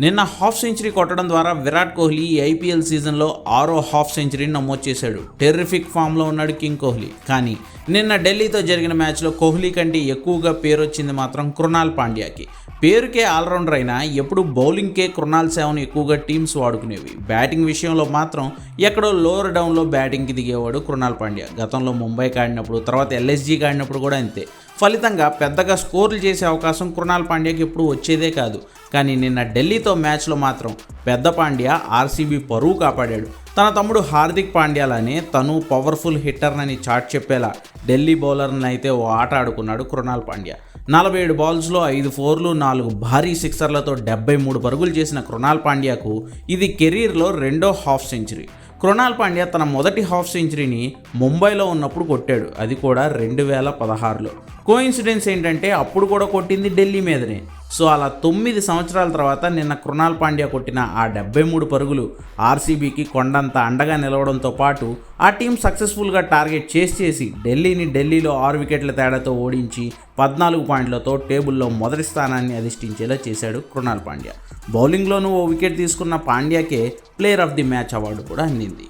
నిన్న half century కొట్టడం ద్వారా విరాట్ కోహ్లీ ఈ ఐపీఎల్ సీజన్లో ఆరో హాఫ్ సెంచరీని నమోదు చేశాడు. టెర్రిఫిక్ ఫామ్లో ఉన్నాడు కింగ్ కోహ్లీ. కానీ నిన్న ఢిల్లీతో జరిగిన మ్యాచ్లో కోహ్లీ కంటే ఎక్కువగా పేరు వచ్చింది మాత్రం కృణాల్ పాండ్యాకి. పేరుకే ఆల్రౌండర్ అయినా ఎప్పుడు బౌలింగ్కే కృణాల్ సేవను ఎక్కువగా టీమ్స్ వాడుకునేవి. బ్యాటింగ్ విషయంలో మాత్రం ఎక్కడో లోవర్ డౌన్లో బ్యాటింగ్కి దిగేవాడు కృణాల్ పాండ్యా. గతంలో ముంబైకి ఆడినప్పుడు తర్వాత ఎల్ఎస్జీకి ఆడినప్పుడు కూడా అంతే. ఫలితంగా పెద్దగా స్కోర్లు చేసే అవకాశం కృణాల్ పాండ్యాకి ఎప్పుడు వచ్చేదే కాదు. కానీ నిన్న ఢిల్లీతో మ్యాచ్లో మాత్రం పెద్ద పాండ్యా ఆర్సీబీ పరువు కాపాడాడు. తన తమ్ముడు హార్దిక్ పాండ్యాలానే తను పవర్ఫుల్ హిట్టర్నని చాట్ చెప్పేలా ఢిల్లీ బౌలర్ని అయితే ఓ ఆట ఆడుకున్నాడు కృణాల్ పాండ్యా. నలభై ఏడు బాల్స్లో ఐదు ఫోర్లు నాలుగు భారీ సిక్సర్లతో డెబ్బై మూడు పరుగులు చేసిన కృణాల్ పాండ్యాకు ఇది కెరీర్లో రెండో హాఫ్ సెంచరీ. కృణాల్ పాండ్యా తన మొదటి హాఫ్ సెంచరీని ముంబైలో ఉన్నప్పుడు కొట్టాడు. అది కూడా రెండు వేల పదహారులో. కోఇన్సిడెన్స్ ఏంటంటే అప్పుడు కూడా కొట్టింది ఢిల్లీ మీదనే. సో అలా తొమ్మిది సంవత్సరాల తర్వాత నిన్న కృణాల్ పాండ్యా కొట్టిన ఆ డెబ్బై మూడు పరుగులు ఆర్సీబీకి కొండంత అండగా నిలవడంతో పాటు ఆ టీం సక్సెస్ఫుల్గా టార్గెట్ చేసి చేసి ఢిల్లీని ఢిల్లీలో ఆరు వికెట్ల తేడాతో ఓడించి పద్నాలుగు పాయింట్లతో టేబుల్లో మొదటి స్థానాన్ని అధిష్ఠించేలా చేశాడు కృణాల్ పాండ్యా. బౌలింగ్లోనూ ఓ వికెట్ తీసుకున్న పాండ్యాకే player of the match award కూడా అందింది.